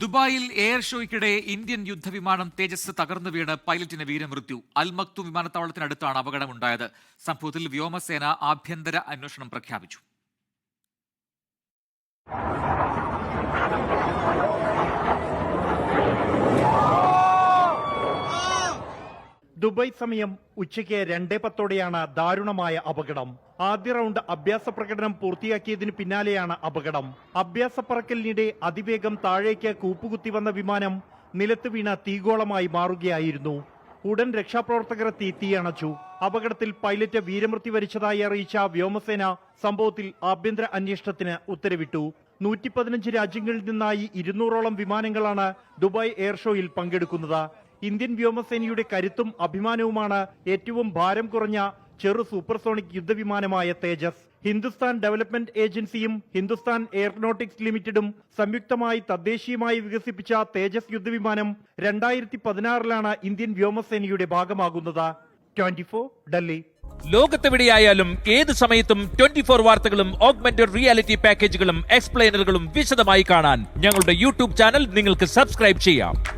ദുബായിൽ air ഷോയ്ക്കിടെ Indian യുദ്ധവിമാനം തേജസ് തകർന്നു വീണ് പൈലറ്റിന് വീരമൃത്യു. അൽ മക്തു വിമാനത്താവളത്തിനടുത്താണ് അപകടമുണ്ടായത്. സംഭവത്തിൽ വ്യോമസേന ആഭ്യന്തര അന്വേഷണം പ്രഖ്യാപിച്ചു. ദുബായ് സമയം ഉച്ചയ്ക്ക് രണ്ടേ പത്തോടെയാണ് ദാരുണമായ അപകടം. ആദ്യ റൗണ്ട് അഭ്യാസ പ്രകടനം പൂർത്തിയാക്കിയതിന് പിന്നാലെയാണ് അപകടം. അഭ്യാസ പറക്കലിനിടെ അതിവേഗം താഴേക്ക് കൂപ്പുകുത്തി വന്ന വിമാനം നിലത്ത് വീണ തീഗോളമായി മാറുകയായിരുന്നു. ഉടൻ രക്ഷാപ്രവർത്തകർ എത്തി തീയണച്ചു. അപകടത്തിൽ പൈലറ്റ് വീരമൃത്യു വരിച്ചതായി അറിയിച്ച വ്യോമസേന സംഭവത്തിൽ ആഭ്യന്തര അന്വേഷണത്തിന് ഉത്തരവിട്ടു. നൂറ്റി പതിനഞ്ച് രാജ്യങ്ങളിൽ നിന്നായി ഇരുന്നൂറോളം വിമാനങ്ങളാണ് ദുബായ് എയർ ഷോയിൽ പങ്കെടുക്കുന്നത്. ഇന്ത്യൻ വ്യോമസേനയുടെ കരുത്തും അഭിമാനവുമാണ് ഏറ്റവും ഭാരം കുറഞ്ഞ ചെറു സൂപ്പർസോണിക് യുദ്ധവിമാനമായ തേജസ്. ഹിന്ദുസ്ഥാൻ ഡെവലപ്മെന്റ് ഏജൻസിയും ഹിന്ദുസ്ഥാൻ എയറോനോട്ടിക്സ് ലിമിറ്റഡും സംയുക്തമായി തദ്ദേശീയമായി വികസിപ്പിച്ച തേജസ് യുദ്ധവിമാനം രണ്ടായിരത്തി പതിനാറിലാണ് ഇന്ത്യൻ വ്യോമസേനയുടെ ഭാഗമാകുന്നത്. ട്വന്റി ഡൽഹി. ലോകത്തെവിടെയായാലും ഏത് സമയത്തും ട്വന്റി ഫോർ വാർത്തകളും ഓഗ്മെന്റഡ് റിയാലിറ്റി പാക്കേജുകളും എക്സ്പ്ലെയിനറുകളും വിശദമായി കാണാൻ ഞങ്ങളുടെ യൂട്യൂബ് ചാനൽ നിങ്ങൾക്ക് സബ്സ്ക്രൈബ് ചെയ്യാം.